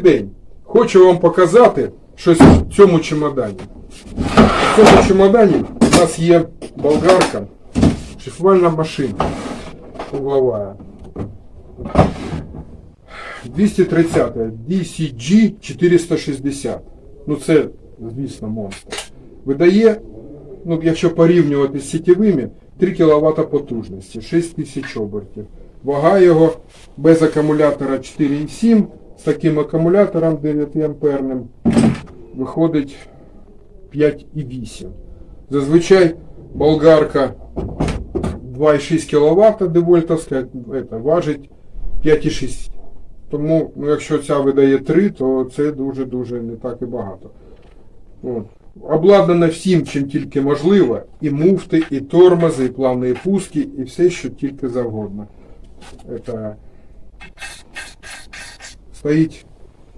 день. Хочу вам показати щось в цьому чемодані. В цьому чемодані у нас є болгарка, шліфувальна машина угловая. 230 DCG 460. Ну це, звісно, монстр. Видає, ну, якщо порівнювати з сітєвими, 3 кВт потужності, 6 тисяч обертів. Вага його без акумулятора 4,7, з таким акумулятором 9 амперним виходить 5,8. Зазвичай болгарка 2,6 кВт девольтовська важить 5,6. Тому, ну, якщо ця видає 3, то це дуже-дуже не так і багато. От. Обладнана всім, чим тільки можливо. І муфти, і тормози, і плавні пуски, і все, що тільки завгодно. Это... Стоїть,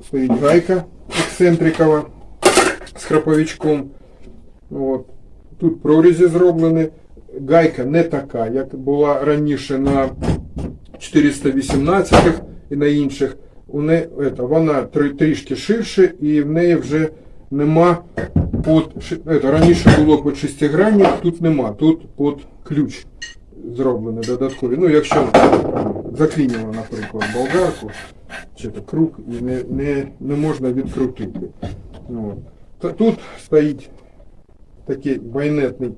стоїть гайка ексцентрикова з храповичком. От. Тут прорізі зроблені. Гайка не така, як була раніше на 418-х і на інших. У неї, это, вона трі- трішки ширше і в неї вже нема под, это, раніше було під шестигранник, тут нема, тут під ключ зроблені додаткові. Ну, якщо заклінювали, наприклад, болгарку, чи круг, і не, не, не можна відкрутити. Ну, от. Тут стоїть такий байнетний,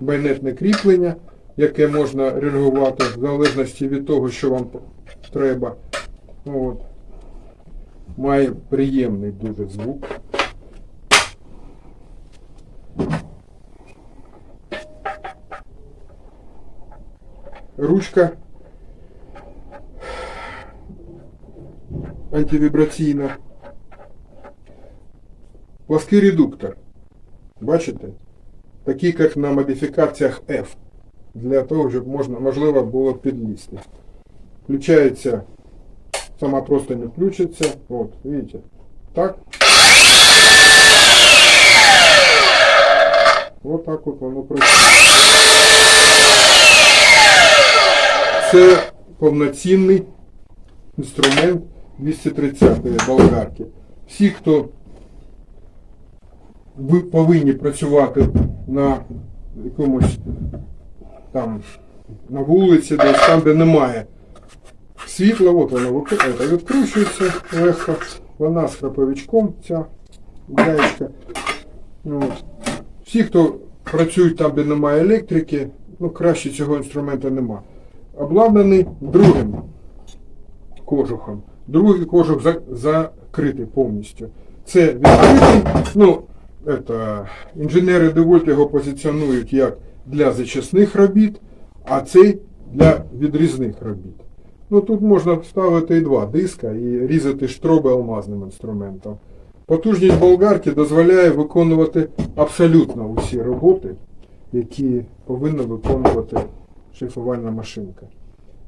байнетне кріплення, яке можна реагувати в залежності від того, що вам треба. Ну, От. Має приємний дуже звук. Ручка антивібраційна. Плоский редуктор. Бачите? Такий, як на модифікаціях F. Для того, щоб можна, можливо було підлізти. Включається, сама просто не включиться. От, видите? Так. Вот так от воно працює. Це повноцінний інструмент 230-ї болгарки. Всі, хто ви повинні працювати на якомусь там на вулиці, десь там, де немає світла, от воно відкручується легко. Вона з храповичком, ця гаєчка. Ну. Всі, хто працюють там, де немає електрики, ну краще цього інструменту нема. Обладнаний другим кожухом. Другий кожух за- закритий повністю. Це відкритий. Ну, это, інженери Девольт його позиціонують як для зачисних робіт, а цей для відрізних робіт. Ну тут можна ставити і два диска і різати штроби алмазним інструментом. Потужність болгарки дозволяє виконувати абсолютно усі роботи, які повинна виконувати шліфувальна машинка.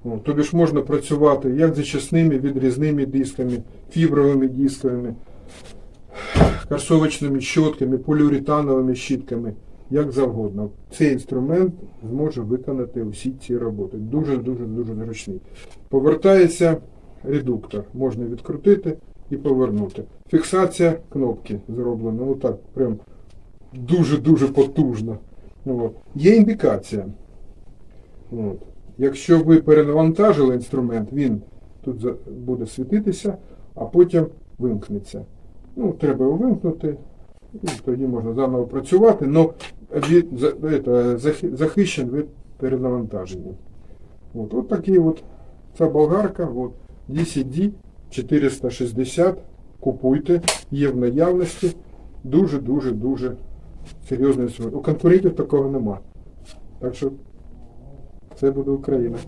Ну, тобі ж можна працювати як зачисними відрізними дисками, фібровими дисками, карсовочними щотками, поліуретановими щітками, як завгодно. Цей інструмент зможе виконати усі ці роботи. Дуже-дуже дуже зручний. Повертається редуктор. Можна відкрутити і повернути. Фіксація кнопки зроблена. Отак, прям дуже-дуже потужно. Ну, От. Є індикація. От. Якщо ви перенавантажили інструмент, він тут буде світитися, а потім вимкнеться. Ну, треба його вимкнути, і тоді можна заново працювати, але захищен від перенавантаження. От, от такий от ця болгарка, от, DCD 460. Купуйте, є в наявності. Дуже-дуже дуже серйозний інструмент. У конкурентів такого нема. Так що це буде Україна.